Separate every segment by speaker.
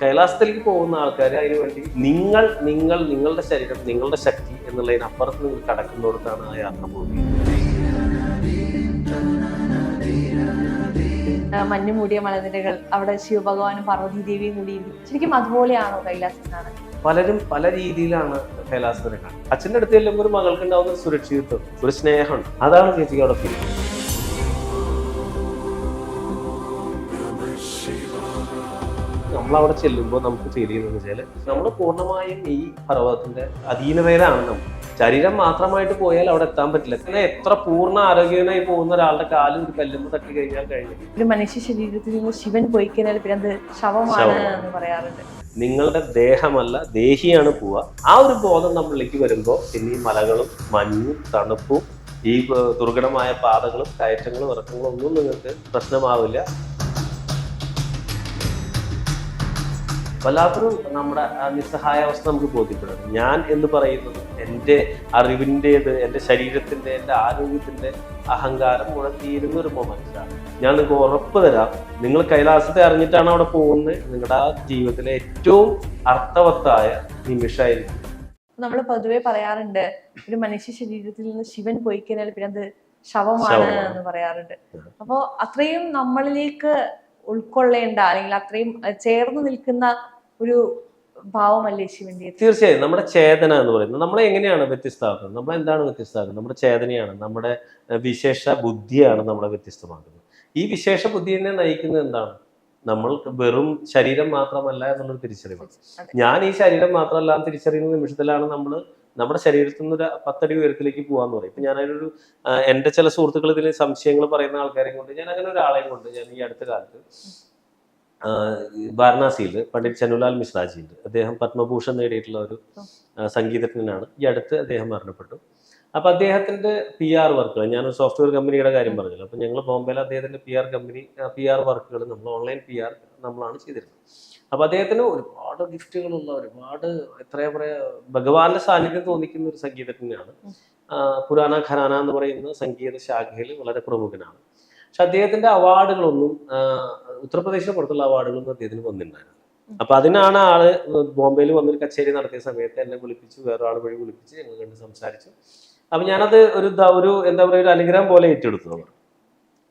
Speaker 1: കൈലാസത്തിലേക്ക് പോകുന്ന ആൾക്കാർ അതിനു വേണ്ടി നിങ്ങൾ നിങ്ങൾ നിങ്ങളുടെ ശരീരം നിങ്ങളുടെ ശക്തി എന്നുള്ളതിനപ്പുറത്ത് നിങ്ങൾ കടക്കുന്നിടത്താണ് ആ യാത്ര പോകുന്നത്.
Speaker 2: മഞ്ഞു മൂടിയ മലനിരകൾ അവിടെ ശിവഭഗവാനും പാർവതി ദേവിയും കൂടി. ശരിക്കും അതുപോലെയാണോ കൈലാസത്തിനാണ്?
Speaker 1: പലരും പല രീതിയിലാണ് കൈലാസത്തിനെ കാണുന്നത്. അച്ഛന്റെ അടുത്ത് ചെല്ലുമ്പോൾ ഒരു മകൾക്ക് ഉണ്ടാവുന്ന ഒരു സുരക്ഷിതത്വം ഒരു സ്നേഹമാണ് അതാണ് ചേച്ചിക്ക് അവിടെ ഫീൽ നമ്മൾ അവിടെ ചെല്ലുമ്പോൾ നമുക്ക് ഫീൽ ചെയ്യുന്നത് വെച്ചാൽ നമ്മൾ പൂർണമായും ഈ പർവതത്തിന്റെ അധീനതയിലാണ് നമ്മൾ. ശരീരം മാത്രമായിട്ട് പോയാൽ അവിടെ എത്താൻ പറ്റില്ല. പിന്നെ എത്ര പൂർണ ആരോഗ്യവനായി പോകുന്ന ഒരാളുടെ കാൽ ഒരു കല്ലുമ്പോൾ തട്ടി കഴിഞ്ഞാൽ കഴിഞ്ഞു.
Speaker 2: ഒരു മനുഷ്യ ശരീരത്തിൽ നിന്ന് ശിവൻ പോയി കഴിഞ്ഞാൽ പിന്നെ അത് ശവമാണ്. എന്ന് പറയാറുണ്ട്.
Speaker 1: നിങ്ങളുടെ ദേഹമല്ല ദേഹിയാണ് പോവുക. ആ ഒരു ബോധം നമ്മളിലേക്ക് വരുമ്പോൾ പിന്നെ ഈ മലകളും മഞ്ഞും തണുപ്പും ഈ ദുർഘടമായ പാതകളും കയറ്റങ്ങളും ഇറക്കങ്ങളും ഒന്നും നിങ്ങൾക്ക് പ്രശ്നമാവില്ല. വല്ലാത്തൊരു നമ്മുടെ നിസ്സഹായാവസ്ഥ നമുക്ക് ബോധ്യപ്പെടും. ഞാൻ എന്ന് പറയുന്നത് എന്റെ അറിവിന്റെത് എന്റെ ശരീരത്തിന്റെ എന്റെ ആരോഗ്യത്തിന്റെ അഹങ്കാരം മുഴക്കിയിരുന്ന ഒരു മൊമെന്റാണ് ഞാൻ നിങ്ങൾക്ക് ഉറപ്പ് തരാം. നിങ്ങൾ കൈലാസത്തെ അറിഞ്ഞിട്ടാണ് അവിടെ പോകുന്നത്. നിങ്ങളുടെ ആ ജീവിതത്തിലെ ഏറ്റവും അർത്ഥവത്തായ നിമിഷമായിരിക്കും.
Speaker 2: നമ്മൾ പൊതുവെ പറയാറുണ്ട് ഒരു മനുഷ്യ ശരീരത്തിൽ നിന്ന് ശിവൻ പോയി കഴിഞ്ഞാൽ പിന്നെ അത് ശവമാണ്. എന്ന് പറയാറുണ്ട്. അപ്പോ അത്രയും നമ്മളിലേക്ക് ഉൾക്കൊള്ളേണ്ട അല്ലെങ്കിൽ അത്രയും ചേർന്ന് നിൽക്കുന്ന ഒരു ഭാവമല്ലേ ശിവന്റെ
Speaker 1: തീർച്ചയായും. നമ്മുടെ ചേതന എന്ന് പറയുന്നത് നമ്മളെ എങ്ങനെയാണ് വ്യത്യസ്തമാക്കുന്നത്? നമ്മൾ എന്താണ് വ്യത്യസ്തമാക്കുന്നത്? നമ്മുടെ ചേതനയാണ് നമ്മുടെ വിശേഷ ബുദ്ധിയാണ് നമ്മളെ വ്യത്യസ്തമാക്കുന്നത്. ഈ വിശേഷ ബുദ്ധിയെ നയിക്കുന്നത് എന്താണ്? നമ്മൾ വെറും ശരീരം മാത്രമല്ല എന്നുള്ളൊരു തിരിച്ചറിവ് ഞാൻ ഈ ശരീരം മാത്രമല്ല എന്ന് തിരിച്ചറിയുന്ന നിമിഷത്തിലാണ് നമ്മൾ നമ്മുടെ ശരീരത്തിൽ നിന്ന് ഒരു പത്തടി ഉയരത്തിലേക്ക് പോകാന്ന് പറയും. ഇപ്പൊ ഞാൻ എന്റെ എന്റെ ചില സുഹൃത്തുക്കൾ ഇതിൽ സംശയങ്ങൾ പറയുന്ന ആൾക്കാരെയും കൊണ്ട് ഞാൻ അങ്ങനെ ഒരാളെയും കൊണ്ട് ഞാൻ ഈ അടുത്ത കാലത്ത് വാരണാസിയിൽ പണ്ഡിറ്റ് ചനുലാൽ മിശ്രാജി ഉണ്ട് അദ്ദേഹം പത്മഭൂഷൺ നേടിയിട്ടുള്ള ഒരു സംഗീതജ്ഞനാണ്. ഈ അടുത്ത് അദ്ദേഹം മരണപ്പെട്ടു. അപ്പൊ അദ്ദേഹത്തിന്റെ പി ആർ വർക്കുകൾ ഞാനൊരു സോഫ്റ്റ്വെയർ കമ്പനിയുടെ കാര്യം പറഞ്ഞല്ലോ. അപ്പൊ ഞങ്ങൾ ബോംബെയിൽ അദ്ദേഹത്തിന്റെ P R company P R വർക്കുകൾ നമ്മൾ ഓൺലൈൻ പി ആർ നമ്മളാണ് ചെയ്തിരുന്നത്. അപ്പൊ അദ്ദേഹത്തിന് ഒരുപാട് ഗിഫ്റ്റുകളുള്ള ഒരുപാട് എത്രയാ പറയാ ഭഗവാന്റെ സാന്നിധ്യം തോന്നിക്കുന്ന ഒരു സംഗീതജ്ഞനാണ്. പുരാണ ഖരാന എന്ന് പറയുന്ന സംഗീത ശാഖയിൽ വളരെ പ്രമുഖനാണ്. പക്ഷെ അദ്ദേഹത്തിന്റെ അവാർഡുകളൊന്നും ഉത്തർപ്രദേശിന് പുറത്തുള്ള അവാർഡുകൾ അദ്ദേഹത്തിന് വന്നിട്ടുണ്ടായിരുന്നു. അപ്പൊ അതിനാണ് ആൾ ബോംബെയിൽ വന്നൊരു കച്ചേരി നടത്തിയ സമയത്ത് എന്നെ വിളിപ്പിച്ചു വേറൊരാൾ വഴി വിളിപ്പിച്ച് ഞങ്ങൾ കണ്ട് സംസാരിച്ചു. അപ്പൊ ഞാനത് ഒരു ഒരു എന്താ പറയുക ഒരു അനുഗ്രഹം പോലെ ഏറ്റെടുത്തു അവർ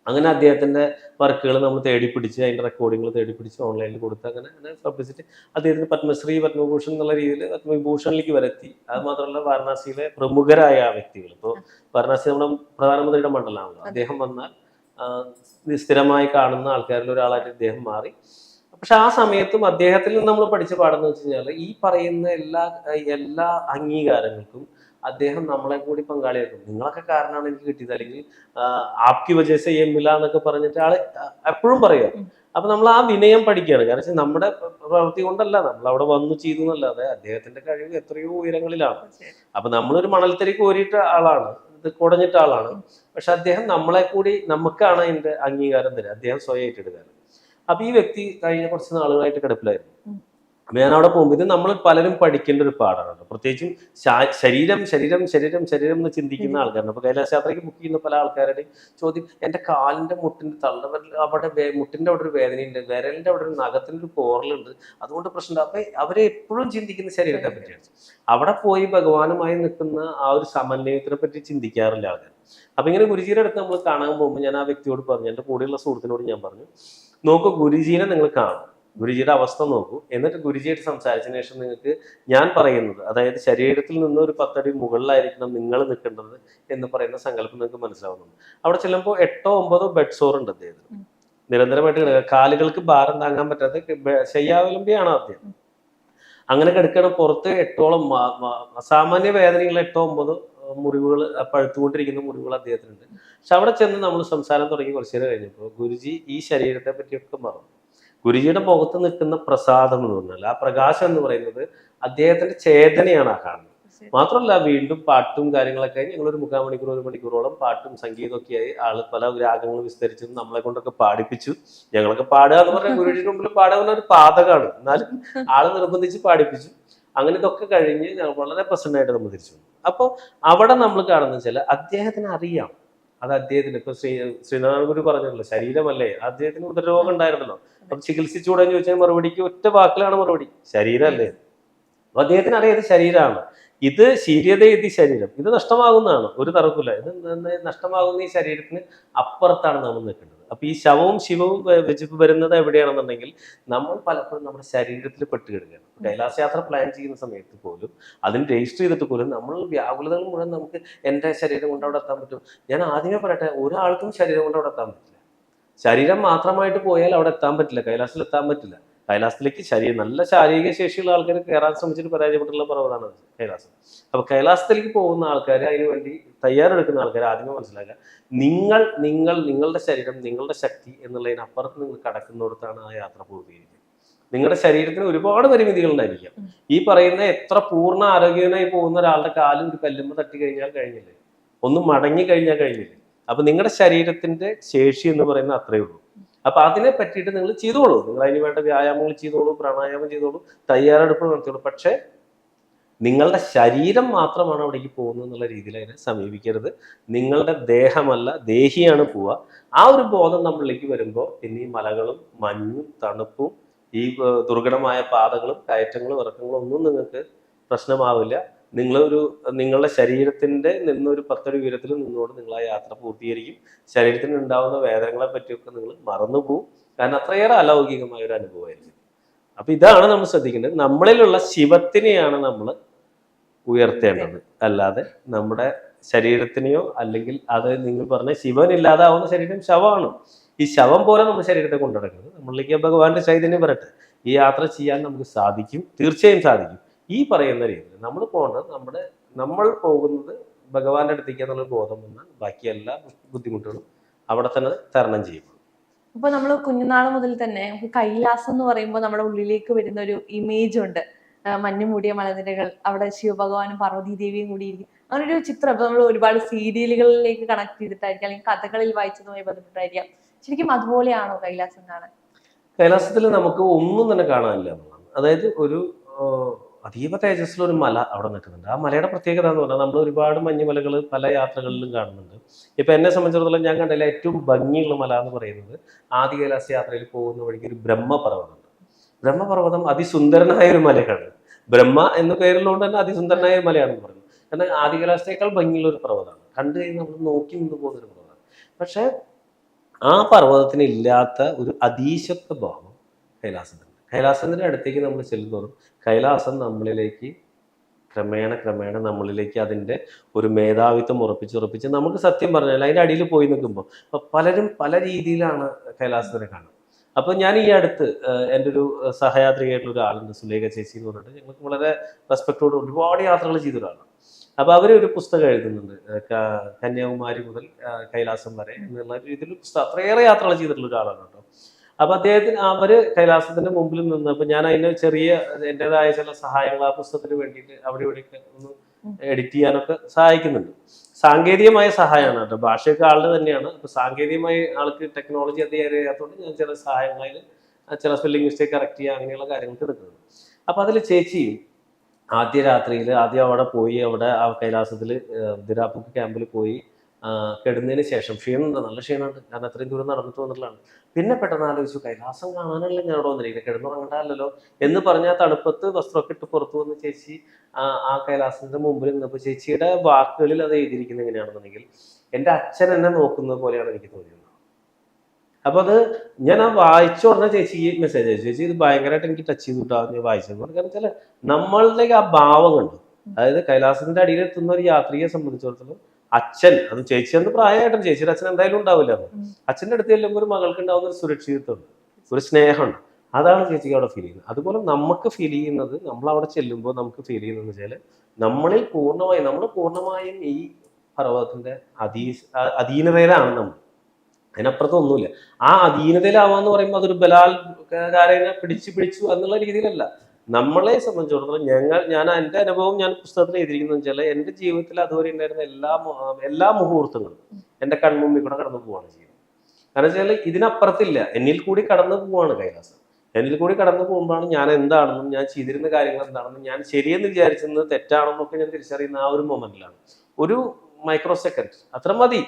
Speaker 1: അങ്ങനെ അദ്ദേഹത്തിന്റെ വർക്കുകൾ നമ്മൾ തേടി പിടിച്ച് അതിന്റെ റെക്കോർഡിങ്ങൾ തേടി പിടിച്ച് ഓൺലൈനിൽ കൊടുത്ത് അങ്ങനെ അങ്ങനെ പബ്ലിസിറ്റി അദ്ദേഹത്തിന് പത്മശ്രീ പത്മഭൂഷൺ എന്നുള്ള രീതിയിൽ പത്മവിഭൂഷണിലേക്ക് വരെത്തി അത് മാത്രമല്ല വാരണാസിയിലെ പ്രമുഖരായ വ്യക്തികൾ. ഇപ്പോൾ വാരണാസി നമ്മുടെ പ്രധാനമന്ത്രിയുടെ മണ്ഡലമാണല്ലോ. അദ്ദേഹം വന്നാൽ സ്ഥിരമായി കാണുന്ന ആൾക്കാരിൽ ഒരാളായിട്ട് ഇദ്ദേഹം മാറി. പക്ഷെ ആ സമയത്തും അദ്ദേഹത്തിൽ നിന്ന് നമ്മൾ പഠിച്ച പാഠം വെച്ച് കഴിഞ്ഞാൽ ഈ പറയുന്ന എല്ലാ എല്ലാ അംഗീകാരങ്ങൾക്കും അദ്ദേഹം നമ്മളെ കൂടി പങ്കാളിയാക്കും. നിങ്ങളൊക്കെ കാരണമാണ് എനിക്ക് കിട്ടിയത്. അല്ലെങ്കിൽ ആപ്കി വജേസ എമ്മില്ല മില എന്നൊക്കെ പറഞ്ഞിട്ട് ആൾ എപ്പോഴും പറയുക. അപ്പൊ നമ്മൾ ആ വിനയം പഠിക്കുകയാണ്. കാരണം വെച്ചാൽ നമ്മുടെ പ്രവൃത്തി കൊണ്ടല്ല. നമ്മൾ അവിടെ വന്നു ചെയ്തു എന്നല്ലാതെ അദ്ദേഹത്തിന്റെ കഴിവ് എത്രയോ ഉയരങ്ങളിലാണ്. അപ്പൊ നമ്മളൊരു മണൽത്തരി കോരിയിട്ട ആളാണ്. കുടഞ്ഞിട്ട ആളാണ് പക്ഷെ അദ്ദേഹം നമ്മളെ കൂടി നമുക്കാണ് അതിന്റെ അംഗീകാരം തരിക. അദ്ദേഹം സ്വയം ഏറ്റെടുക്കാൻ അപ്പൊ ഈ വ്യക്തി കഴിഞ്ഞ കുറച്ച് നാളുകളായിട്ട് കിടപ്പിലായിരുന്നു. അപ്പൊ ഞാൻ അവിടെ പോകുമ്പോൾ ഇത് നമ്മൾ പലരും പഠിക്കേണ്ട ഒരു പാഠമാണ്. പ്രത്യേകിച്ചും ശരീരം ശരീരം ശരീരം ശരീരം എന്ന് ചിന്തിക്കുന്ന
Speaker 2: ആൾക്കാരാണ്.
Speaker 1: ആൾക്കാരുണ്ട് കൈലാസ കൈലാസയാത്രയ്ക്ക് ബുക്ക് ചെയ്യുന്ന പല ആൾക്കാരുടെയും ചോദ്യം എന്റെ കാലിന്റെ മുട്ടിന്റെ തള്ളവരിൽ അവിടെ മുട്ടിന്റെ അവിടെ ഒരു വേദനയുണ്ട് വിരലിന്റെ അവിടെ ഒരു നഖത്തിന്റെ ഒരു പോറലുണ്ട് അതുകൊണ്ട് പ്രശ്നമുണ്ട്. അപ്പൊ അവരെ എപ്പോഴും ചിന്തിക്കുന്ന ശരീരത്തെ പറ്റിയാണ്. അവിടെ പോയി ഭഗവാനുമായി നിൽക്കുന്ന ആ ഒരു സമന്വയത്തിനെ പറ്റി ചിന്തിക്കാറില്ല ആൾക്കാർ അപ്പൊ ഇങ്ങനെ ഗുരുജിയുടെ അടുത്ത് നമ്മൾ കാണാൻ പോകുമ്പോൾ ഞാൻ ആ വ്യക്തിയോട് പറഞ്ഞു എന്റെ കൂടെയുള്ള സുഹൃത്തിനോട് ഞാൻ പറഞ്ഞു നോക്കൂ ഗുരുജീനെ നിങ്ങൾ കാണും ഗുരുജിയുടെ അവസ്ഥ നോക്കൂ. എന്നിട്ട് ഗുരുജിയായിട്ട് സംസാരിച്ചതിന് ശേഷം നിങ്ങൾക്ക് ഞാൻ പറയുന്നത് അതായത് ശരീരത്തിൽ നിന്ന് ഒരു പത്തടി മുകളിലായിരിക്കണം നിങ്ങൾ നിൽക്കേണ്ടത് എന്ന് പറയുന്ന സങ്കല്പം നിങ്ങൾക്ക് മനസ്സിലാവുന്നുണ്ട്. അവിടെ ചെല്ലുമ്പോൾ എട്ടോ ഒമ്പതോ ബെഡ് സോർ ഉണ്ട് അദ്ദേഹത്തിന്. നിരന്തരമായിട്ട് കിടക്കുക. കാലുകൾക്ക് ഭാരം താങ്ങാൻ പറ്റാത്ത ശയ്യാവലംബിയാണ് അദ്ദേഹം അങ്ങനെ കിടക്കണം പുറത്ത് എട്ടോളം അസാമാന്യ വേദനയുള്ള എട്ടോ ഒമ്പതോ മുറിവുകൾ പഴുത്തുകൊണ്ടിരിക്കുന്ന മുറിവുകൾ അദ്ദേഹത്തിനുണ്ട്. പക്ഷെ അവിടെ ചെന്ന് നമ്മൾ സംസാരം തുടങ്ങി കുറച്ചു നേരം കഴിഞ്ഞപ്പോൾ ഗുരുജി ഈ ശരീരത്തെ പറ്റിയൊക്കെ മറന്നു. ഗുരുജിയുടെ മുഖത്ത് നിൽക്കുന്ന പ്രസാദം എന്ന് പറഞ്ഞാൽ ആ പ്രകാശം എന്ന് പറയുന്നത് അദ്ദേഹത്തിന്റെ ചേതനയാണ് ആ കാണുന്നത്. മാത്രമല്ല വീണ്ടും പാട്ടും കാര്യങ്ങളൊക്കെ ഞങ്ങൾ ഒരു മുക്കാൽ മണിക്കൂർ ഒരു മണിക്കൂറോളം പാട്ടും സംഗീതമൊക്കെയായി ആൾ പല രാഗങ്ങൾ വിസ്തരിച്ചു നമ്മളെ കൊണ്ടൊക്കെ പാടിപ്പിച്ചു. ഞങ്ങളൊക്കെ പാടുക എന്ന് പറഞ്ഞാൽ ഗുരുജിയുടെ മുമ്പിൽ പാടുക എന്ന് പറഞ്ഞാൽ ഒരു പാതകമാണ് എന്നാലും ആൾ നിർബന്ധിച്ച് പാടിപ്പിച്ചു. അങ്ങനെ ഇതൊക്കെ കഴിഞ്ഞ് വളരെ പ്രസന്നമായിട്ട് നമ്മൾ തിരിച്ചു അപ്പോൾ അവിടെ നമ്മൾ കാണുന്ന ചില അദ്ദേഹത്തിന് അറിയാം. അത് അദ്ദേഹത്തിന് ഇപ്പൊ ശ്രീ ശ്രീനാരായണ ഗുരു പറഞ്ഞല്ലോ ശരീരമല്ലേ അദ്ദേഹത്തിന് രോഗം ഉണ്ടായിരുന്നല്ലോ. അപ്പൊ ചികിത്സിച്ചുകൂടെ ചോദിച്ചാൽ മറുപടിക്ക് ഒറ്റ വാക്കിലാണ് മറുപടി. ശരീരമല്ലേ? അപ്പൊ അദ്ദേഹത്തിന് അറിയാം ഇത് ശരീരമാണ്. ഇത് ശീര്യതയെത്തി ശരീരം. ഇത് നഷ്ടമാകുന്നതാണ്. ഒരു തർക്കമില്ല ഇത് നഷ്ടമാകുന്ന ഈ ശരീരത്തിന് അപ്പുറത്താണ് നമ്മൾ നിൽക്കേണ്ടത്. അപ്പൊ ഈ ശവവും ശിവവും വ- വെച്ച് വരുന്നത് എവിടെയാണെന്നുണ്ടെങ്കിൽ നമ്മൾ പലപ്പോഴും നമ്മുടെ ശരീരത്തിൽ പെട്ടുകിടുകയാണ് കൈലാസ യാത്ര പ്ലാൻ ചെയ്യുന്ന സമയത്ത് പോലും അതിന് രജിസ്റ്റർ ചെയ്തിട്ട് പോലും നമ്മൾ വ്യാകുലതകൾ മുഴുവൻ നമുക്ക് എന്റെ ശരീരം കൊണ്ട് അവിടെ എത്താൻ പറ്റും. ഞാൻ ആദ്യമേ പറയട്ടെ ഒരാൾക്കും ശരീരം കൊണ്ട് അവിടെ എത്താൻ പറ്റില്ല. ശരീരം മാത്രമായിട്ട് പോയാൽ അവിടെ എത്താൻ പറ്റില്ല കൈലാസത്തിൽ എത്താൻ പറ്റില്ല. കൈലാസത്തിലേക്ക് ശരീരം നല്ല ശാരീരിക ശേഷിയുള്ള ആൾക്കാർ കയറാൻ ശ്രമിച്ചിട്ട് പരാജയപ്പെട്ടുള്ള പർവതമാണ് കൈലാസം. അപ്പൊ കൈലാസത്തിലേക്ക് പോകുന്ന ആൾക്കാർ അതിനു വേണ്ടി തയ്യാറെടുക്കുന്ന ആൾക്കാർ ആദ്യമേ മനസ്സിലാക്കുക. നിങ്ങൾ നിങ്ങൾ നിങ്ങളുടെ ശരീരം നിങ്ങളുടെ ശക്തി എന്നുള്ളതിനപ്പുറത്ത് നിങ്ങൾ കടക്കുന്നിടത്താണ് ആ യാത്ര പൂർത്തീകരിക്കുന്നത് നിങ്ങളുടെ ശരീരത്തിന് ഒരുപാട് പരിമിതികൾ ഉണ്ടായിരിക്കാം. ഈ പറയുന്ന എത്ര പൂർണ ആരോഗ്യവനായി പോകുന്ന ഒരാളുടെ കാലും ഒരു കല്ലുമ്പ് തട്ടി കഴിഞ്ഞാൽ കഴിഞ്ഞില്ലേ? ഒന്ന് മടങ്ങി കഴിഞ്ഞാൽ കഴിഞ്ഞില്ലേ? അപ്പൊ നിങ്ങളുടെ ശരീരത്തിന്റെ ശേഷി എന്ന് പറയുന്ന അത്രയേ ഉള്ളൂ. അപ്പൊ അതിനെ പറ്റിയിട്ട് നിങ്ങൾ ചെയ്തോളൂ. നിങ്ങൾ അതിന് വേണ്ട വ്യായാമങ്ങൾ ചെയ്തോളൂ പ്രാണായാമം ചെയ്തോളൂ തയ്യാറെടുപ്പ് നടത്തിയോളൂ പക്ഷേ നിങ്ങളുടെ ശരീരം മാത്രമാണ് അവിടേക്ക് പോകുന്നത് എന്നുള്ള രീതിയിൽ അതിനെ സമീപിക്കരുത്. നിങ്ങളുടെ ദേഹമല്ല ദേഹിയാണ് പോവുക. ആ ഒരു ബോധം നമ്മളിലേക്ക് വരുമ്പോൾ പിന്നെ ഈ മലകളും മഞ്ഞും തണുപ്പും ഈ ദുർഘടമായ പാതകളും കയറ്റങ്ങളും ഇറക്കങ്ങളും ഒന്നും നിങ്ങൾക്ക് പ്രശ്നമാവില്ല. നിങ്ങളൊരു നിങ്ങളുടെ ശരീരത്തിന്റെ നിന്നൊരു പത്തടി ഉയരത്തിൽ നിന്നുകൊണ്ട് നിങ്ങൾ ആ യാത്ര പൂർത്തീകരിക്കും. ശരീരത്തിന് ഉണ്ടാവുന്ന വേദനകളെ പറ്റിയൊക്കെ നിങ്ങൾ മറന്നുപോകും. കാരണം അത്രയേറെ അലൗകികമായ ഒരു അനുഭവമായിരിക്കും. അപ്പൊ ഇതാണ് നമ്മൾ ശ്രദ്ധിക്കേണ്ടത്. നമ്മളിലുള്ള ശിവത്തിനെയാണ് നമ്മൾ ഉയർത്തേണ്ടത്. അല്ലാതെ നമ്മുടെ ശരീരത്തിനെയോ അല്ലെങ്കിൽ അത് നിങ്ങൾ പറഞ്ഞ ശിവൻ ഇല്ലാതാവുന്ന ശരീരം ശവമാണ്. ഈ ശവം പോലെ നമ്മുടെ ശരീരത്തെ കൊണ്ടുനടക്കുന്നത് നമ്മളിലേക്ക് ഭഗവാന്റെ ചൈതന്യം വരട്ടെ. ഈ യാത്ര ചെയ്യാൻ നമുക്ക് സാധിക്കും. തീർച്ചയായും സാധിക്കും. ഈ പറയുന്ന രീതിയിൽ നമ്മൾ പോകേണ്ടത് നമ്മുടെ നമ്മൾ പോകുന്നത് ഭഗവാന്റെ അടുത്തേക്ക് എന്നുള്ള ബോധം വന്നാൽ ബാക്കി എല്ലാ ബുദ്ധിമുട്ടുകളും അവിടെ തന്നെ തരണം ചെയ്യും
Speaker 2: അപ്പൊ നമ്മൾ കുഞ്ഞുനാൾ മുതൽ തന്നെ കൈലാസം എന്ന് പറയുമ്പോൾ നമ്മുടെ ഉള്ളിലേക്ക് വരുന്ന ഒരു ഇമേജ് ഉണ്ട്. മഞ്ഞു മൂടിയ മലനിരകൾ അവിടെ ശിവഭഗവാനും പാർവതി ദേവിയും കൂടി ഇരിക്കും. അങ്ങനെ ഒരു ചിത്രം. ഇപ്പൊ നമ്മൾ ഒരുപാട് സീരിയലുകളിലേക്ക് കണക്ട് ചെയ്തിട്ടായിരിക്കും അല്ലെങ്കിൽ കഥകളിൽ വായിച്ചതുമായി ബന്ധപ്പെട്ടായിരിക്കാം. ശരിക്കും അതുപോലെയാണോ കൈലാസം കാണാൻ?
Speaker 1: കൈലാസത്തിൽ നമുക്ക് ഒന്നും തന്നെ കാണാനില്ല അതായത് ഒരു അതീവ തേജസ്സിലൊരു മല അവിടെ നിൽക്കുന്നുണ്ട്. ആ മലയുടെ പ്രത്യേകത എന്ന് പറഞ്ഞാൽ നമ്മൾ ഒരുപാട് മഞ്ഞുമലകൾ പല യാത്രകളിലും കാണുന്നുണ്ട്. ഇപ്പം എന്നെ സംബന്ധിച്ചിടത്തോളം ഞാൻ കണ്ടതിൽ ഏറ്റവും ഭംഗിയുള്ള മല എന്ന് പറയുന്നത് ആദി കൈലാസ യാത്രയിൽ പോകുന്ന വഴിക്ക് ഒരു ബ്രഹ്മപർവതമുണ്ട് ബ്രഹ്മപർവതം അതിസുന്ദരനായ ഒരു മലയാണ്. ബ്രഹ്മ എന്ന പേരിലുകൊണ്ട് തന്നെ അതിസുന്ദരനായ ഒരു മലയാണെന്ന് പറയുന്നത് കാരണം ആദി കൈലാസത്തേക്കാൾ ഭംഗിയുള്ള ഒരു പർവതമാണ്. കണ്ടു കഴിഞ്ഞാൽ നമ്മൾ നോക്കി നിന്ന് പോകുന്ന ഒരു പർവതമാണ്. പക്ഷേ ആ പർവതത്തിന് ഇല്ലാത്ത ഒരു അതീശത്വ ഭാവം കൈലാസത്തിനുണ്ട് കൈലാസത്തിന്റെ അടുത്തേക്ക് നമ്മൾ ചെല്ലുന്നതോറും കൈലാസം നമ്മളിലേക്ക് ക്രമേണ ക്രമേണ നമ്മളിലേക്ക് അതിന്റെ ഒരു മേധാവിത്വം ഉറപ്പിച്ച് ഉറപ്പിച്ച് നമുക്ക് സത്യം പറഞ്ഞാൽ അതിന്റെ അടിയിൽ പോയി നിൽക്കുമ്പോൾ അപ്പോൾ പലരും പല രീതിയിലാണ് കൈലാസത്തിനെ കാണുന്നത്. അപ്പോൾ ഞാൻ ഈ അടുത്ത് എന്റെ ഒരു സഹയാത്രികയായിട്ടുള്ള ഒരാളുണ്ട് സുലേഖ ചേച്ചി എന്ന് പറഞ്ഞിട്ട് ഞങ്ങൾക്ക് വളരെ റെസ്പെക്റ്റോട് ഒരുപാട് യാത്രകൾ ചെയ്ത ഒരാളാണ്. അപ്പോൾ അവർ ഒരു പുസ്തകം എഴുതുന്നുണ്ട് കന്യാകുമാരി മുതൽ കൈലാസം വരെ എന്നുള്ള രീതിയിൽ പുസ്തകം അത്രയേറെ യാത്രകൾ ചെയ്തിട്ടുള്ള ഒരാളാണ് കേട്ടോ. അപ്പൊ അദ്ദേഹത്തിന് അവർ കൈലാസത്തിന്റെ മുമ്പിൽ നിന്ന് അപ്പൊ ഞാൻ അതിന് ചെറിയ എന്റെതായ ചില സഹായങ്ങൾ ആ പുസ്തകത്തിന് വേണ്ടിയിട്ട് അവിടെ ഇവിടെയൊക്കെ ഒന്ന് എഡിറ്റ് ചെയ്യാനൊക്കെ സഹായിക്കുന്നുണ്ട്. സാങ്കേതികമായ സഹായമാണ് കേട്ടോ. ഭാഷയൊക്കെ ആളുടെ തന്നെയാണ്. അപ്പൊ സാങ്കേതികമായി ആൾക്ക് ടെക്നോളജി അധികം അറിയാത്തതുകൊണ്ട് ഞാൻ ചില സഹായങ്ങളിൽ ചില സ്പെല്ലിംഗ് മിസ്റ്റേക്ക് കറക്റ്റ് ചെയ്യുക അങ്ങനെയുള്ള കാര്യങ്ങൾക്ക് എടുക്കുന്നത് അപ്പൊ അതിൽ ചേച്ചി ആദ്യ രാത്രിയിൽ ആദ്യം അവിടെ പോയി അവിടെ ആ കൈലാസത്തിൽ ദിരാപ്പുക്ക് ക്യാമ്പിൽ പോയി കിടന്നതിന് ശേഷം ക്ഷീണമുണ്ട്. നല്ല ക്ഷീണമുണ്ട്. കാരണം അത്രയും ദൂരം നടന്നിട്ട് വന്നിട്ടുള്ളതാണ്. പിന്നെ പെട്ടെന്ന് ആലോചിച്ചു കൈലാസം കാണാനല്ല ഞാൻ അവിടെ വന്നിരിക്കുന്നത് കിടന്നുറങ്ങണ്ടല്ലോ എന്ന് പറഞ്ഞ തണുപ്പത്ത് വസ്ത്രമൊക്കെ ഇട്ട് പുറത്തു വന്ന് ചേച്ചി ആ കൈലാസത്തിന്റെ മുമ്പിൽ നിന്നപ്പോൾ ചേച്ചിയുടെ വാക്കുകളിൽ അത് എഴുതിയിരിക്കുന്നത് എങ്ങനെയാണെന്നുണ്ടെങ്കിൽ എന്റെ അച്ഛൻ എന്നെ നോക്കുന്നത് പോലെയാണ് എനിക്ക് തോന്നിയത്. അപ്പൊ അത് ഞാൻ ആ വായിച്ച ഉടനെ ചേച്ചിക്ക് മെസ്സേജ് അയച്ചു. ചേച്ചി ഇത് ഭയങ്കരമായിട്ട് എനിക്ക് ടച്ച് ചെയ്തിട്ടാ? ഞാൻ വായിച്ചത് കാരണം വെച്ചാൽ നമ്മളുടെ ആ ഭാവം കണ്ടു. അതായത് കൈലാസത്തിന്റെ അടിയിൽ എത്തുന്ന ഒരു യാത്രികയെ സംബന്ധിച്ചിടത്തോളം അച്ഛൻ അത് ചേച്ചി അന്ന് പ്രായമായിട്ടും ചേച്ചിയുടെ അച്ഛൻ എന്തായാലും ഉണ്ടാവില്ല. അച്ഛന്റെ അടുത്ത് ചെല്ലുമ്പോൾ ഒരു മകൾക്ക് ഉണ്ടാവുന്ന ഒരു സുരക്ഷിതത്വമുണ്ട്. ഒരു സ്നേഹമുണ്ട്. അതാണ് ചേച്ചിക്ക് അവിടെ ഫീൽ ചെയ്യുന്നത്. അതുപോലെ നമുക്ക് ഫീൽ ചെയ്യുന്നത് നമ്മൾ അവിടെ ചെല്ലുമ്പോൾ നമുക്ക് ഫീൽ ചെയ്യുന്നത് വെച്ചാൽ നമ്മളിൽ പൂർണമായും നമ്മൾ പൂർണമായും ഈ പർവതത്തിന്റെ അധീ അധീനതയിലാണ് നമ്മൾ. അതിനപ്പുറത്തൊന്നുമില്ല ആ അധീനതയിലാവാന്ന് പറയുമ്പോൾ അതൊരു ബലാൽക്കാരനെ പിടിച്ചു പിടിച്ചു എന്നുള്ള രീതിയിലല്ല. നമ്മളെ സംബന്ധിച്ചിടത്തോളം ഞങ്ങൾ ഞാൻ എന്റെ അനുഭവം ഞാൻ പുസ്തകത്തിൽ എഴുതിയിരിക്കുന്നത് വെച്ചാൽ എന്റെ ജീവിതത്തിൽ അതുവരെ ഉണ്ടായിരുന്ന എല്ലാ എല്ലാ മുഹൂർത്തങ്ങളും എന്റെ കൺമുമ്പിൽ കൂടെ കടന്നു പോവാണ് ചെയ്യുന്നത്. കാരണം വെച്ചാൽ ഇതിനപ്പുറത്തില്ല. എന്നിൽ കൂടി കടന്നു പോവാണ് കൈലാസം. എന്നിൽ കൂടി കടന്നു പോകുമ്പോഴാണ് ഞാൻ എന്താണെന്നും ഞാൻ ചെയ്തിരുന്ന കാര്യങ്ങൾ എന്താണെന്നും ഞാൻ ശരിയെന്ന് വിചാരിച്ചത് തെറ്റാണെന്നൊക്കെ ഞാൻ തിരിച്ചറിയുന്ന ആ ഒരു മൊമെന്റിലാണ്. ഒരു മൈക്രോ സെക്കൻഡ് അത്ര മതി.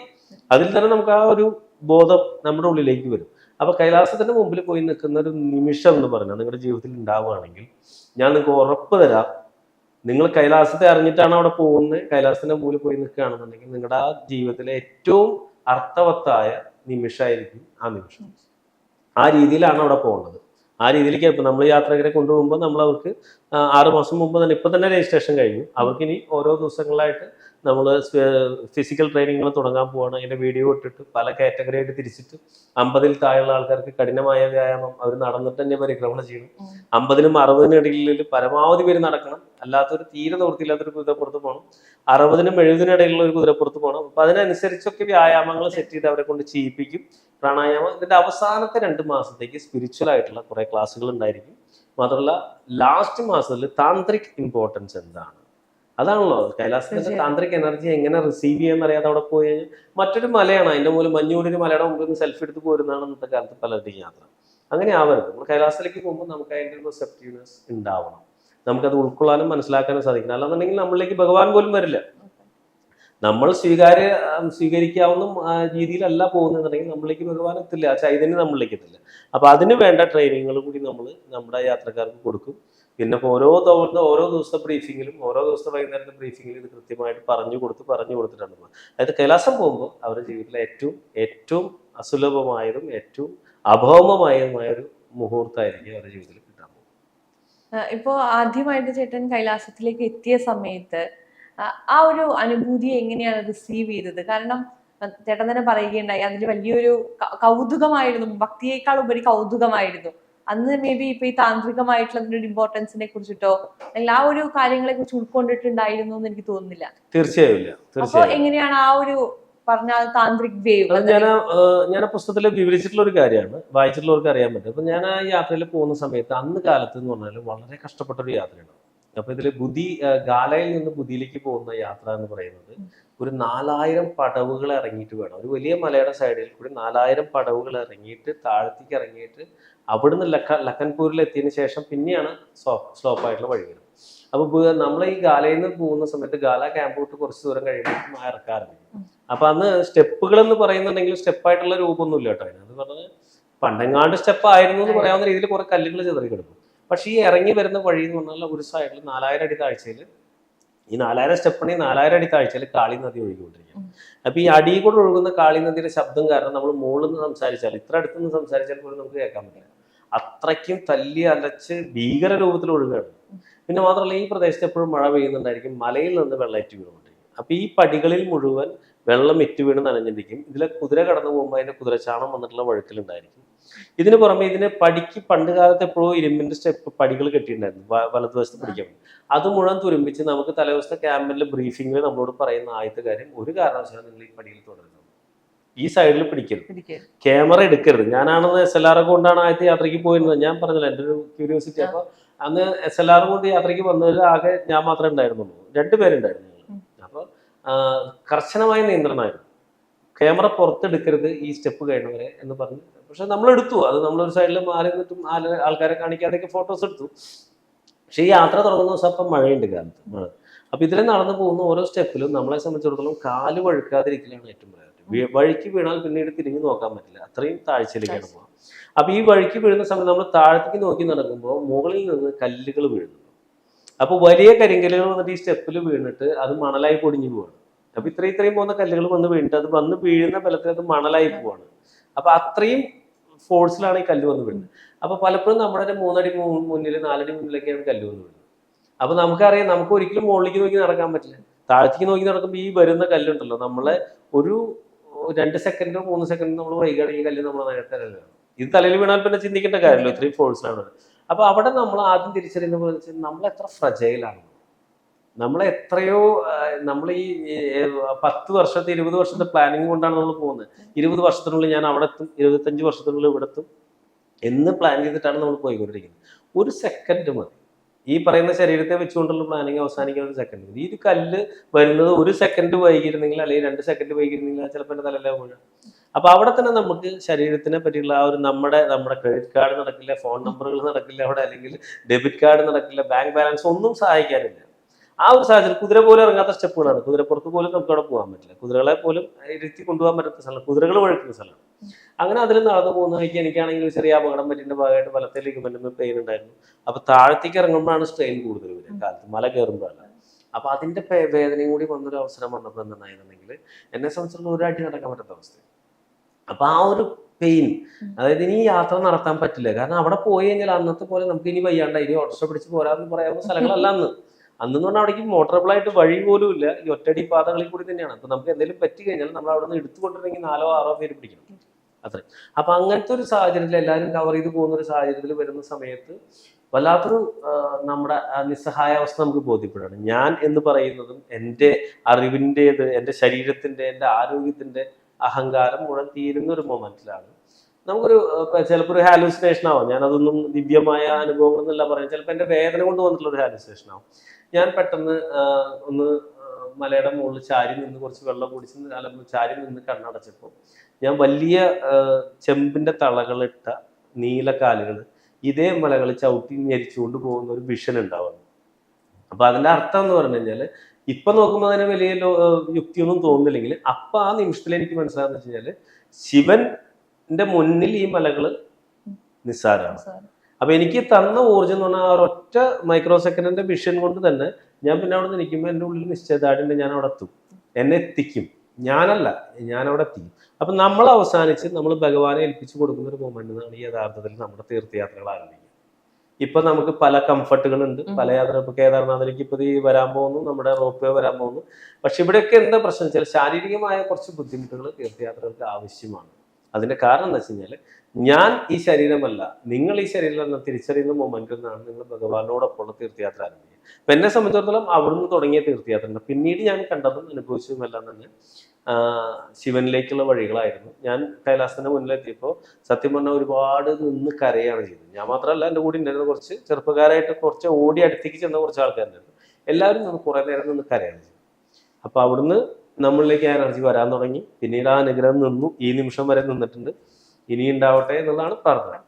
Speaker 1: അതിൽ തന്നെ നമുക്ക് ആ ഒരു ബോധം നമ്മുടെ ഉള്ളിലേക്ക് വരും. അപ്പൊ കൈലാസത്തിന്റെ മുമ്പിൽ പോയി നിൽക്കുന്ന ഒരു നിമിഷം എന്ന് പറഞ്ഞാൽ നിങ്ങളുടെ ജീവിതത്തിൽ ഉണ്ടാവുകയാണെങ്കിൽ ഞാൻ നിങ്ങൾക്ക് ഉറപ്പ് തരാം. നിങ്ങൾ കൈലാസത്തെ അറിഞ്ഞിട്ടാണ് അവിടെ പോകുന്നത്. കൈലാസത്തിന്റെ മുമ്പിൽ പോയി നിൽക്കുകയാണെന്നുണ്ടെങ്കിൽ നിങ്ങളുടെ ആ ജീവിതത്തിലെ ഏറ്റവും അർത്ഥവത്തായ നിമിഷമായിരിക്കും ആ നിമിഷം. ആ രീതിയിലാണ് അവിടെ പോകുന്നത് ആ രീതിയിലേക്ക് ഇപ്പം നമ്മൾ യാത്രക്കാരെ കൊണ്ടുപോകുമ്പോൾ നമ്മൾ അവർക്ക് ആറ് മാസം മുമ്പ് തന്നെ ഇപ്പം തന്നെ രജിസ്ട്രേഷൻ കഴിഞ്ഞു. അവർക്ക് ഇനി ഓരോ ദിവസങ്ങളായിട്ട് നമ്മൾ ഫിസിക്കൽ ട്രെയിനിങ്ങൾ തുടങ്ങാൻ പോവാണ്. അതിന്റെ വീഡിയോ ഇട്ടിട്ട് പല കാറ്റഗറി ആയിട്ട് തിരിച്ചിട്ട് അമ്പതിൽ താഴെയുള്ള ആൾക്കാർക്ക് കഠിനമായ വ്യായാമം അവർ നടന്നിട്ട് തന്നെ പരിക്രമണം ചെയ്യണം. അമ്പതിനും അറുപതിനും ഇടയിൽ പരമാവധി പേര് നടക്കണം. അല്ലാത്തൊരു തീരെ നിവൃത്തിയില്ലാത്തൊരു കുതിരപ്പുറത്ത് പോകണം അറുപതിനും എഴുപതിനും ഇടയിലുള്ള ഒരു കുതിരപ്പുറത്ത് പോകണം അപ്പൊ അതിനനുസരിച്ചൊക്കെ വ്യായാമങ്ങൾ സെറ്റ് ചെയ്ത് അവരെ കൊണ്ട് ചെയ്യിപ്പിക്കും. പ്രാണായാമം. ഇതിന്റെ അവസാനത്തെ രണ്ട് മാസത്തേക്ക് സ്പിരിച്വൽ ആയിട്ടുള്ള കുറെ ക്ലാസ്സുകൾ ഉണ്ടായിരിക്കും. മാത്രമല്ല ലാസ്റ്റ് മാസത്തിൽ താന്ത്രിക് ഇമ്പോർട്ടൻസ് എന്താണ്? അതാണല്ലോ. കൈലാസത്തിന്റെ താന്ത്രിക് എനർജി എങ്ങനെ റിസീവ് ചെയ്യാൻ അറിയാതെ അവിടെ പോയി കഴിഞ്ഞാൽ മറ്റൊരു മലയാണ്. അതിന്റെ മൂലം മഞ്ഞൂടിന് മലയുടെ മുമ്പിൽ നിന്ന് സെൽഫി എടുത്ത് പോരുന്നതാണ് ഇന്നത്തെ കാലത്ത് പലരുടെയും യാത്ര. അങ്ങനെ ആവരുത് നമ്മൾ കൈലാസത്തിലേക്ക് പോകുമ്പോൾ നമുക്ക് അതിന്റെ ഒരു റിസെപ്റ്റീവ്നെസ് ഉണ്ടാവണം. നമുക്കത് ഉൾക്കൊള്ളാനും മനസ്സിലാക്കാനും സാധിക്കണം അല്ലാന്നുണ്ടെങ്കിൽ നമ്മളിലേക്ക് ഭഗവാൻ പോലും വരില്ല. നമ്മൾ സ്വീകാര്യ സ്വീകരിക്കാവുന്ന രീതിയിലല്ല പോകുന്നതെന്നുണ്ടെങ്കിൽ നമ്മളിലേക്ക് ഭഗവാൻ എത്തില്ല. ആ ചൈതന്യം നമ്മളിലേക്ക് എത്തില്ല. അപ്പൊ അതിന് വേണ്ട ട്രെയിനിങ്ങുകൾ കൂടി നമ്മൾ നമ്മുടെ യാത്രക്കാർക്ക് കൊടുക്കും. പിന്നെ ഓരോ തവണ ഓരോ ദിവസത്തെ ബ്രീഫിങ്ങിലും ഓരോ ദിവസത്തെ വൈകുന്നേരത്തെ ബ്രീഫിങ്ങിലും ഇത് കൃത്യമായിട്ട് പറഞ്ഞു കൊടുത്ത് പറഞ്ഞു കൊടുത്തിട്ടുണ്ട്. അതായത് കൈലാസം പോകുമ്പോൾ അവരുടെ ജീവിതത്തിലെ ഏറ്റവും ഏറ്റവും അസുലഭമായതും ഏറ്റവും അഭൗമമായതുമായ ഒരു മുഹൂർത്തമായിരിക്കും അവരുടെ ജീവിതത്തിൽ.
Speaker 2: ഇപ്പോ ആദ്യമായിട്ട് ചേട്ടൻ കൈലാസത്തിലേക്ക് എത്തിയ സമയത്ത് ആ, ഒരു അനുഭൂതി എങ്ങനെയാണ് റിസീവ് ചെയ്തത്? കാരണം ചേട്ടൻ തന്നെ പറയുകയുണ്ടായി അതിൽ വലിയൊരു കൗതുകമായിരുന്നു. ഭക്തിയേക്കാൾ ഉപരി കൗതുകമായിരുന്നു. അന്ന് മേ ബി ഇപ്പൊ ഈ താന്ത്രികമായിട്ടുള്ള അതിന്റെ ഒരു ഇമ്പോർട്ടൻസിനെ കുറിച്ചിട്ടോ ആ ഒരു കാര്യങ്ങളെ കുറിച്ച് ഉൾക്കൊണ്ടിട്ടുണ്ടായിരുന്നു എന്ന് എനിക്ക് തോന്നുന്നില്ല.
Speaker 1: തീർച്ചയായും
Speaker 2: അപ്പൊ എങ്ങനെയാണ് ആ ഒരു പറഞ്ഞ താന്ത്രിക് വേവ്
Speaker 1: ഞാൻ ഞാൻ പുസ്തകത്തിൽ വിവരിച്ചിട്ടുള്ള ഒരു കാര്യമാണ്. വായിച്ചിട്ടുള്ളവർക്ക് അറിയാൻ പറ്റും. അപ്പൊ ഞാൻ ആ യാത്രയിൽ പോകുന്ന സമയത്ത് അന്ന് കാലത്ത് എന്ന് പറഞ്ഞാൽ വളരെ കഷ്ടപ്പെട്ട ഒരു യാത്രയാണ്. അപ്പൊ ഇതിൽ ബുദ്ധി ഗാലയിൽ നിന്ന് ബുദ്ധിയിലേക്ക് പോകുന്ന യാത്ര എന്ന് പറയുന്നത് ഒരു നാലായിരം പടവുകൾ ഇറങ്ങിയിട്ട് വേണം. ഒരു വലിയ മലയുടെ സൈഡിൽ കൂടി നാലായിരം പടവുകൾ ഇറങ്ങിയിട്ട് താഴത്തേക്ക് ഇറങ്ങിയിട്ട് അവിടുന്ന് ലക്ക ലക്കൻപൂരിൽ എത്തിയതിനു ശേഷം പിന്നെയാണ് സ്ലോപ്പ് ആയിട്ടുള്ള വഴി വരുന്നത് അപ്പൊ നമ്മൾ ഈ ഗാലയിൽ നിന്ന് പോകുന്ന സമയത്ത് ഗാല ക്യാമ്പ് വിട്ട് കുറച്ച് ദൂരം കഴിയുമ്പോഴും ആ ഇറക്കാറുണ്ട് അപ്പൊ അന്ന് സ്റ്റെപ്പുകൾ എന്ന് പറയുന്നുണ്ടെങ്കിൽ സ്റ്റെപ്പായിട്ടുള്ള രൂപമൊന്നുമില്ല കേട്ടോ അതിന്. അത് പറഞ്ഞത് പണ്ടെങ്ങാണ്ട് സ്റ്റെപ്പ് ആയിരുന്നു എന്ന് പറയാവുന്ന രീതിയിൽ കുറെ കല്ലുകൾ ചെതറി കിടക്കും. പക്ഷേ ഈ ഇറങ്ങി വരുന്ന വഴി എന്ന് പറഞ്ഞാൽ ഒരു സൈഡിൽ നാലായിരം അടി താഴ്ചയിൽ ഈ നാലായിരം സ്റ്റെപ്പണി നാലായിരം അടി താഴ്ചയിൽ കാളി നദി ഒഴുകിക്കൊണ്ടിരിക്കും. അപ്പൊ ഈ അടി കൂടെ ഒഴുകുന്ന കാളി നദിയുടെ ശബ്ദം കാരണം നമ്മൾ മുകളിൽ നിന്ന് സംസാരിച്ചാൽ ഇത്ര അടുത്തുനിന്ന് സംസാരിച്ചാൽ പോലും നമുക്ക് കേൾക്കാൻ പറ്റില്ല. അത്രയ്ക്കും തല്ലി അലച്ച് ഭീകര രൂപത്തിൽ ഒഴുകുകയാണ്. പിന്നെ മാത്രമല്ല ഈ പ്രദേശത്ത് എപ്പോഴും മഴ പെയ്യുന്നുണ്ടായിരിക്കും. മലയിൽ നിന്ന് വെള്ളം ഇറ്റ് വീണുകൊണ്ടിരിക്കും അപ്പൊ ഈ പടികളിൽ മുഴുവൻ വെള്ളം ഇറ്റ് വീണ് നനഞ്ഞിരിക്കും. ഇതിലെ കുതിര കടന്നു പോകുമ്പോൾ അതിന്റെ കുതിരച്ചാണം വന്നിട്ടുള്ള വഴുക്കലുണ്ടായിരിക്കും. ഇതിന് പുറമെ ഇതിന് പടിക്ക് പണ്ട് കാലത്ത് എപ്പോഴും ഇരുമ്പിന്റെ സ്റ്റെപ്പ് പടികൾ കെട്ടിയിട്ടുണ്ടായിരുന്നു. വലതുവശത്ത് പിടിക്കാൻ അത് മുഴുവൻ തുരുമ്പിച്ച് നമുക്ക് തലേദിവസത്തെ ക്യാമ്പിലെ ബ്രീഫിംഗിൽ നമ്മളോട് പറയുന്ന ആദ്യത്തെ കാര്യം ഒരു കാരണവശാലും നിങ്ങൾ ഈ പടിയിൽ തുടരുന്നത് ഈ സൈഡിൽ പിടിക്കരുത്. ക്യാമറ എടുക്കരുത്. ഞാനാണെന്ന് എസ് എൽ ആർ കൊണ്ടാണ് ആദ്യത്തെ യാത്രയ്ക്ക് പോയിരുന്നത്. ഞാൻ പറഞ്ഞല്ലോ എന്റെ ഒരു ക്യൂരിയോസിറ്റി. അപ്പൊ അന്ന് എസ് എൽ ആറും കൊണ്ട് യാത്രയ്ക്ക് വന്നതിൽ ആകെ ഞാൻ മാത്രമേ ഉണ്ടായിരുന്നുള്ളൂ. രണ്ടുപേരുണ്ടായിരുന്നു ഞങ്ങൾ
Speaker 2: ഉം.
Speaker 1: അപ്പൊ ആ, കർശനമായ നിയന്ത്രണമായിരുന്നു. ക്യാമറ പുറത്തെടുക്കരുത് ഈ സ്റ്റെപ്പ് കഴിഞ്ഞവരെ എന്ന് പറഞ്ഞു. പക്ഷെ നമ്മൾ എടുത്തു അത് നമ്മളൊരു സൈഡിൽ മാറി നിന്നിട്ടും ആൾക്കാരെ കാണിക്കാതെയൊക്കെ ഫോട്ടോസ് എടുത്തു. പക്ഷെ ഈ യാത്ര തുടങ്ങുന്ന ദിവസം അപ്പം മഴയുണ്ട് കാലത്ത്. മഴ. അപ്പൊ ഇതിലെ നടന്നു പോകുന്ന ഓരോ സ്റ്റെപ്പിലും നമ്മളെ സംബന്ധിച്ചിടത്തോളം കാൽ വഴുക്കാതിരിക്കലാണ് ഏറ്റവും പ്രധാനം. വഴിക്ക് വീണാൽ പിന്നീട് തിരിഞ്ഞു നോക്കാൻ പറ്റില്ല. അത്രയും താഴ്ചയിലേക്കാണ് പോകാം അപ്പൊ ഈ വഴിക്ക് വീഴുന്ന സമയത്ത് നമ്മൾ താഴത്തേക്ക് നോക്കി നടക്കുമ്പോൾ മുകളിൽ നിന്ന് കല്ലുകൾ വീഴുന്നു. അപ്പൊ വലിയ കരിങ്കല്ലുകൾ വന്നിട്ട് ഈ സ്റ്റെപ്പിൽ വീണിട്ട് അത് മണലായി പൊടിഞ്ഞു പോവാണ്. അപ്പൊ ഇത്രയും ഇത്രയും പോകുന്ന കല്ലുകൾ വന്ന് വീണിട്ട് അത് വന്ന് വീഴുന്ന ബലത്തിൽ അത് മണലായി പോവാണ്. അപ്പൊ അത്രയും ഫോഴ്സിലാണ് ഈ കല്ല് വന്ന് വീഴുന്നത് അപ്പൊ പലപ്പോഴും നമ്മുടെ മൂന്നടി മുന്നിൽ നാലടി മുന്നിലൊക്കെയാണ് കല്ല് വന്ന് വീഴുന്നത് അപ്പൊ നമുക്കറിയാം നമുക്ക് ഒരിക്കലും മുകളിലേക്ക് നോക്കി നടക്കാൻ പറ്റില്ല. താഴത്തേക്ക് നോക്കി നടക്കുമ്പോൾ ഈ വരുന്ന കല്ലുണ്ടല്ലോ നമ്മളെ ഒരു രണ്ട് സെക്കൻഡോ മൂന്ന് സെക്കൻഡോ നമ്മൾ വൈകുകയാണെങ്കിൽ കല്ല് നമ്മൾ നേരത്തെ ഇത് തലയിൽ വീണാൽ പിന്നെ ചിന്തിക്കേണ്ട കാര്യമല്ലോ. ഇത്രയും ഫോഴ്സിലാണ് അപ്പൊ അവിടെ നമ്മൾ ആദ്യം തിരിച്ചറിയുന്ന പോലെ വെച്ചാൽ നമ്മൾ എത്ര ഫ്രജൈലാണ് നമ്മൾ എത്രയോ നമ്മൾ ഈ പത്ത് വർഷത്തെ ഇരുപത് വർഷത്തെ പ്ലാനിങ് കൊണ്ടാണ് നമ്മൾ പോകുന്നത്. ഇരുപത് വർഷത്തിനുള്ളിൽ ഞാൻ അവിടെ എത്തും. ഇരുപത്തഞ്ച് വർഷത്തിനുള്ളിൽ ഇവിടെ എത്തും. എന്ന് പ്ലാൻ ചെയ്തിട്ടാണ് നമ്മൾ പോയിക്കൊണ്ടിരിക്കുന്നത്. ഒരു സെക്കൻഡ് മതി. ഈ പറയുന്ന ശരീരത്തെ വെച്ചുകൊണ്ടുള്ള പ്ലാനിങ് അവസാനിക്കുന്ന ഒരു സെക്കൻഡ് മതി ഒരു കല്ല് വരുന്നത് ഒരു സെക്കൻഡ് വൈകിയിരുന്നെങ്കിൽ അല്ലെങ്കിൽ രണ്ട് സെക്കൻഡ് വൈകിയിരുന്നെങ്കിൽ ചിലപ്പോൾ എന്റെ തലയിലെ വീഴും. അപ്പൊ അവിടെ തന്നെ നമുക്ക് ശരീരത്തിനെ പറ്റിയുള്ള ആ ഒരു നമ്മുടെ നമ്മുടെ ക്രെഡിറ്റ് കാർഡ് നടക്കില്ല ഫോൺ നമ്പറുകൾ നടക്കില്ല അവിടെ അല്ലെങ്കിൽ ഡെബിറ്റ് കാർഡ് നടക്കില്ല ബാങ്ക് ബാലൻസ് ഒന്നും സഹായിക്കാനില്ല. ആ ഒരു സാഹചര്യം കുതിര പോലും ഇറങ്ങാത്ത സ്റ്റെപ്പുകളാണ്. കുതിരപ്പുറത്ത് പോലും നമുക്ക് അവിടെ പോകാൻ പറ്റില്ല. കുതിരകളെ പോലും ഇരുത്തി കൊണ്ടുപോകാൻ പറ്റാത്ത സ്ഥലം. കുതിരകൾ വഴുക്കുന്ന സ്ഥലമാണ്. അങ്ങനെ അതിൽ നടന്നു പോകുന്ന വഴിക്ക് എനിക്കാണെങ്കിൽ ചെറിയ അപകടം പറ്റിന്റെ ഭാഗമായിട്ട് വലത്തെ ലിഗമെന്റിന് പെയിൻ ഉണ്ടായിരുന്നു. അപ്പൊ താഴത്തേക്ക് ഇറങ്ങുമ്പോഴാണ് സ്ട്രെയിൻ കൂടുതൽ വരിക. കാലത്ത് മല കയറുമ്പോഴല്ല. അപ്പൊ അതിന്റെ വേദനയും കൂടി വന്നൊരു അവസരം വന്നപ്പോൾ എന്താണെന്നുണ്ടെങ്കിൽ എന്നെ സംബന്ധിച്ചിടത്തോളം ഒരു അടി നടക്കാൻ പറ്റാത്ത അവസ്ഥ അപ്പൊ ആ ഒരു പെയിൻ അതായത് ഇനി യാത്ര നടത്താൻ പറ്റില്ല. കാരണം അവിടെ പോയി കഴിഞ്ഞാൽ അന്നത്തെ പോലെ നമുക്ക് ഇനി വയ്യാണ്ടായി. ഇനി ഓട്ടോറിക്ഷ പിടിച്ച് പോരാന്ന് പറയാവുന്ന സ്ഥലങ്ങളല്ല അന്ന്. അന്നെന്ന് പറഞ്ഞാൽ അവിടേക്ക് മോട്ടറബിൾ ആയിട്ട് വഴി പോലും ഇല്ല. ഈ ഒറ്റടി പാതകളിൽ കൂടി തന്നെയാണ്. അപ്പൊ നമുക്ക് എന്തെങ്കിലും പറ്റി കഴിഞ്ഞാൽ നമ്മൾ അവിടെ നിന്ന് എടുത്തുകൊണ്ടിരുന്നെങ്കിൽ നാലോ ആറോ പേര് പിടിക്കണം. അത്ര. അപ്പൊ അങ്ങനത്തെ ഒരു സാഹചര്യത്തിൽ എല്ലാവരും കവർ ചെയ്ത് പോകുന്ന ഒരു സാഹചര്യത്തിൽ വരുന്ന സമയത്ത് വല്ലാത്തൊരു നമ്മുടെ നിസ്സഹായ അവസ്ഥ നമുക്ക് ബോധ്യപ്പെടുകയാണ്. ഞാൻ എന്ന് പറയുന്നതും എന്റെ അറിവിന്റെത് എന്റെ ശരീരത്തിന്റെ എന്റെ ആരോഗ്യത്തിന്റെ അഹങ്കാരം മുഴുവൻ തീരുന്ന ഒരു മൊമെന്റിലാണ് നമുക്കൊരു ചിലപ്പോൾ ഒരു ഹാലുസിനേഷൻ ആവാം. ഞാൻ അതൊന്നും ദിവ്യമായ അനുഭവങ്ങൾ എന്നല്ല പറയാം ചിലപ്പോൾ എന്റെ വേദന കൊണ്ട് വന്നിട്ടുള്ള ഒരു ഹാലുസിനേഷൻ ആവും. ഞാൻ പെട്ടെന്ന് ഒന്ന് മലയുടെ മുകളിൽ ചാരി നിന്ന് കുറച്ച് വെള്ളം കുടിച്ച് അല്ലെങ്കിൽ അല്ല ചാരി നിന്ന് കണ്ണടച്ചപ്പോൾ ഞാൻ വലിയ ചെമ്പിന്റെ തളകളിട്ട നീലക്കാലുകൾ ഇതേ മലകൾ ചവിട്ടി ഞരിച്ചുകൊണ്ട് പോകുന്ന ഒരു വിഷൻ ഉണ്ടാവുന്നു. അപ്പൊ അതിന്റെ അർത്ഥം എന്ന് പറഞ്ഞു കഴിഞ്ഞാൽ ഇപ്പൊ നോക്കുമ്പോൾ അതിന് വലിയ യുക്തിയൊന്നും തോന്നുന്നില്ലെങ്കിൽ അപ്പൊ ആ നിമിഷത്തിൽ എനിക്ക് മനസ്സിലാകുന്ന വെച്ച് കഴിഞ്ഞാൽ ശിവന്റെ മുന്നിൽ ഈ മലകൾ നിസ്സാരമാണ് അപ്പൊ എനിക്ക് തന്ന ഊർജം എന്ന് പറഞ്ഞാൽ ആ ഒരൊറ്റ മൈക്രോ സെക്കൻഡിന്റെ വിഷൻ കൊണ്ട് തന്നെ ഞാൻ പിന്നെ അവിടെ നിൽക്കുമ്പോൾ എന്റെ ഉള്ളിൽ നിശ്ചയദാർഢ്യം ഞാൻ അവിടെ എത്തും. എന്നെ എത്തിക്കും. ഞാനല്ല ഞാൻ അവിടെ എത്തിക്കും. അപ്പൊ നമ്മൾ അവസാനിച്ച് നമ്മൾ ഭഗവാനെ ഏൽപ്പിച്ചു കൊടുക്കുന്ന ഒരു മൊമെന്റ് എന്നാണ് ഈ യഥാർത്ഥത്തിൽ നമ്മുടെ തീർത്ഥയാത്രകൾ ആരംഭിക്കുക. ഇപ്പൊ നമുക്ക് പല കംഫർട്ടുകളുണ്ട് പല യാത്ര ഇപ്പൊ കേദാർനാഥിലേക്ക് ഇപ്പൊ ഈ വരാൻ പോകുന്നു. നമ്മുടെ റോപ്പ് വേ വരാൻ പോകുന്നു. പക്ഷെ ഇവിടെയൊക്കെ എന്താ പ്രശ്നം വെച്ചാൽ ശാരീരികമായ കുറച്ച് ബുദ്ധിമുട്ടുകൾ തീർത്ഥയാത്രകൾക്ക് ആവശ്യമാണ്. അതിന്റെ കാരണം എന്താ വെച്ച് കഴിഞ്ഞാൽ ഞാൻ ഈ ശരീരമല്ല. നിങ്ങൾ ഈ ശരീരം എന്ന തിരിച്ചറിയുന്ന മൊമെന്റിൽ നിന്നാണ് നിങ്ങൾ ഭഗവാനോടൊപ്പമുള്ള തീർത്ഥയാത്ര ആരംഭിക്കുക അപ്പം എന്നെ സംബന്ധിച്ചിടത്തോളം അവിടുന്ന് തുടങ്ങിയ തീർത്ഥയാത്ര പിന്നീട് ഞാൻ കണ്ടതും അനുഭവിച്ചതുമെല്ലാം തന്നെ ശിവനിലേക്കുള്ള വഴികളായിരുന്നു. ഞാൻ കൈലാസത്തിന്റെ മുന്നിലെത്തിയപ്പോൾ സത്യം പറഞ്ഞാൽ ഒരുപാട് നിന്ന് കരയാണ് ചെയ്തത്. ഞാൻ മാത്രമല്ല എന്റെ കൂടെ ഉണ്ടായിരുന്ന കുറച്ച് ചെറുപ്പക്കാരായിട്ട് കുറച്ച് ഓടി അടുത്തേക്ക് ചെന്ന കുറച്ച് ആൾക്കാരുണ്ടായിരുന്നു. എല്ലാവരും നിന്ന് കുറേ നേരം നിന്ന് കരയാണ് ചെയ്തത്. അപ്പോൾ അവിടുന്ന് നമ്മളിലേക്ക് ആ എനർജി വരാൻ തുടങ്ങി. പിന്നീട് ആ അനുഗ്രഹം നിന്നു. ഈ നിമിഷം വരെ നിന്നിട്ടുണ്ട്. ഇനി ഉണ്ടാവട്ടെ എന്നുള്ളതാണ് പ്രാർത്ഥന.